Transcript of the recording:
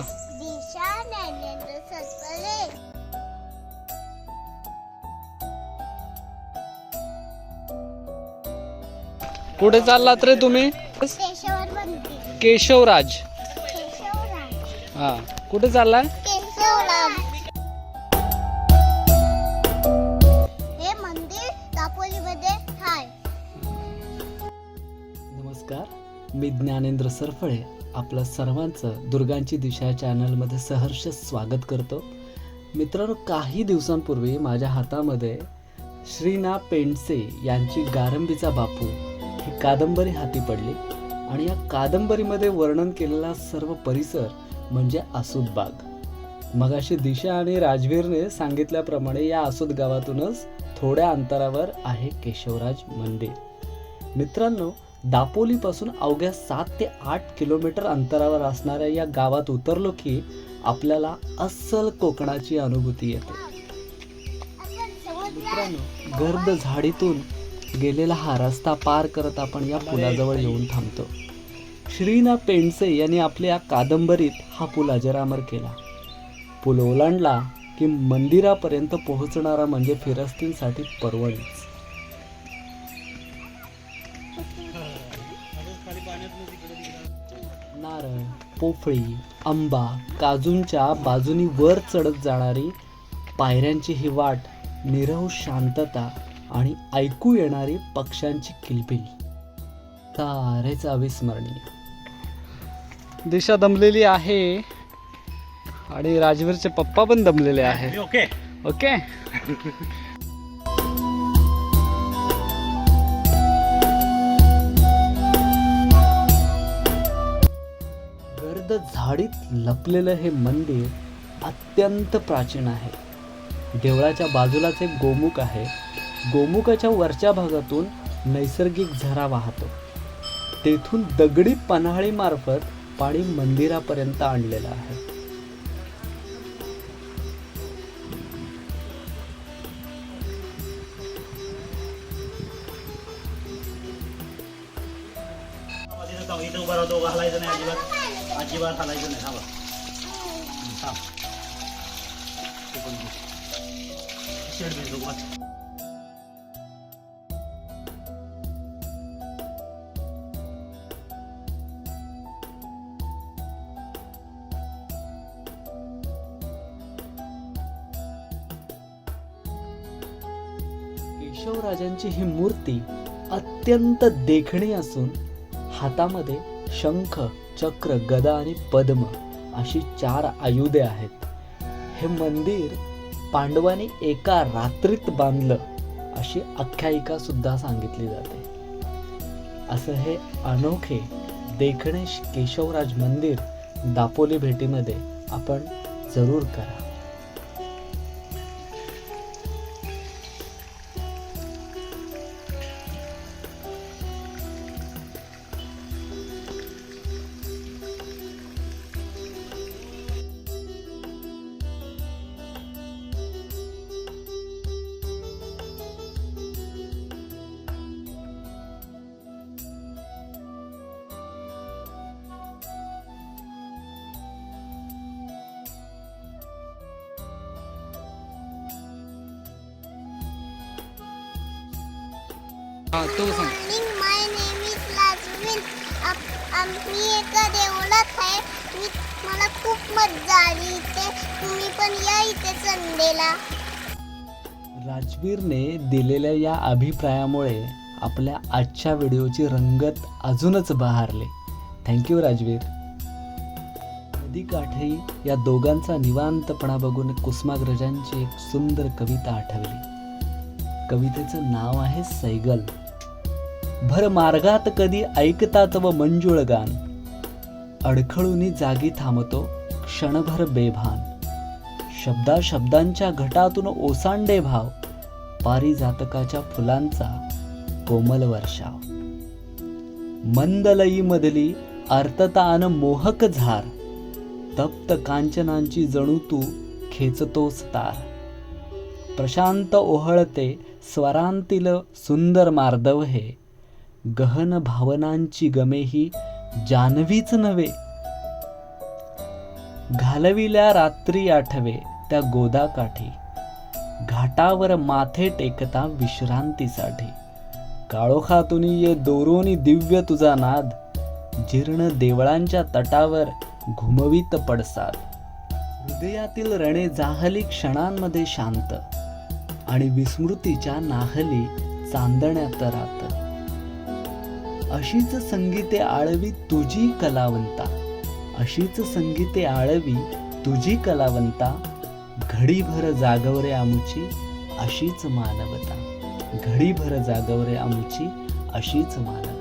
दिशा ज्ञानेंद्र सत्पले. कुठे चाललात रे तुम्ही? केशवर मंदिर केशवराज. केशवराज. हा. कुठे चाललाय? मी ज्ञानेंद्र सरफळे आपलं सर्वांचं दुर्गांची दिशा चॅनलमध्ये सहर्ष स्वागत करतो. मित्रांनो काही दिवसांपूर्वी माझ्या हातामध्ये श्रीना पेंडसे यांची गारंबीचा बापू ही कादंबरी हाती पडली आणि या कादंबरीमध्ये वर्णन केलेला सर्व परिसर म्हणजे आसूद बाग. मगाशी दिशा आणि राजवीरने सांगितल्याप्रमाणे या आसूद गावातूनच थोड्या अंतरावर आहे केशवराज मंदिर. मित्रांनो दापोलीपासून अवघ्या सात ते आठ किलोमीटर अंतरावर असणाऱ्या या गावात उतरलो की आपल्याला अस्सल कोकणाची अनुभूती येते. मित्रांनो गर्द झाडीतून गेलेला हा रस्ता पार करत आपण या पुलाजवळ येऊन थांबतो. श्रीना पेंडसे यांनी आपल्या कादंबरीत हा पूल अजरामर केला. पूल ओलांडला की मंदिरापर्यंत पोहोचणारा म्हणजे फिरस्तींसाठी परवडीच. नारळ पोफळी आंबा काजूंच्या बाजूनी वर चढत जाणारी पायऱ्यांची ही वाट निरव शांतता आणि ऐकू येणारी पक्ष्यांची किलबिल. तारेच अविस्मरणीय दिशा दमलेली आहे आणि राजवीरचे पप्पा पण दमलेले आहे ओके ओके गर्द झाडीत लपलेलं हे मंदिर अत्यंत प्राचीन आहे. देवळाच्या बाजूलाच एक गोमुख आहे. गोमुखाच्या वरच्या भागातून नैसर्गिक झरा वाहतो. तेथून दगडी पन्हाळीमार्फत पाणी मंदिरापर्यंत आणलेलं आहे. इथं उभा राहतो घालायचं नाही अजिबात. अजिबात हलायचं नाही. हा थांब. पण शेड बघ, केशवराजांची ही मूर्ती अत्यंत देखणी असून हातामध्ये शंख चक्र गदा आणि पद्म अशी चार आयुधे आहेत. हे मंदिर पांडवांनी एका रात्रीत बांधलं अशी आख्यायिका सुद्धा सांगितली जाते. असं हे अनोखे देखणे केशवराज मंदिर दापोली भेटीमध्ये आपण जरूर करा. हा तो सांग. माय नेम इज लाजवीन आम्ही एका देवळात आहे. मी मला खूप मजा आली इथे. तुम्ही पण या इथे संडेला. राजवीरने दिलेल्या या अभिप्रायामुळे आपल्या आजच्या व्हिडिओची रंगत अजूनच बहारले. थँक्यू राजवीर. नदीकाठी या दोघांचा निवांतपणा बघून कुसुमाग्रजांची एक सुंदर कविता आठवली. कवितेचं नाव आहे सैगल. भर मार्गात कधी ऐकतात व मंजुळ गान. अडखळूनी जागी थांबतो क्षणभर बेभान. शब्दा शब्दांच्या घटातून ओसांडे भाव पारिजातकाच्या फुलांचा कोमल वर्षाव. मंदलई मधली अर्थतान मोहक झार तप्त कांचनांची जणू तू खेचतोस तार. प्रशांत ओहळते स्वरांतील सुंदर मार्दव हे गहन भावनांची गमे ही जानवीच नव्हे. घालविल्या रात्री आठवे त्या गोदाकाठी घाटावर माथे टेकता विश्रांतीसाठी. काळोखातून ये दोरोनी दिव्य तुझा नाद जीर्ण देवळांच्या तटावर घुमवीत पडसाद. हृदयातील रणे जाहली क्षणांमध्ये शांत आणि विस्मृतीच्या नाहली चांदण्यात रात अशीच संगीते आळवी तुझी कलावंता. अशीच संगीते आळवी तुझी कलावंता. घडीभर जागवरे आमुची अशीच मानवता. घडीभर जागवरे आमुची अशीच मानवता.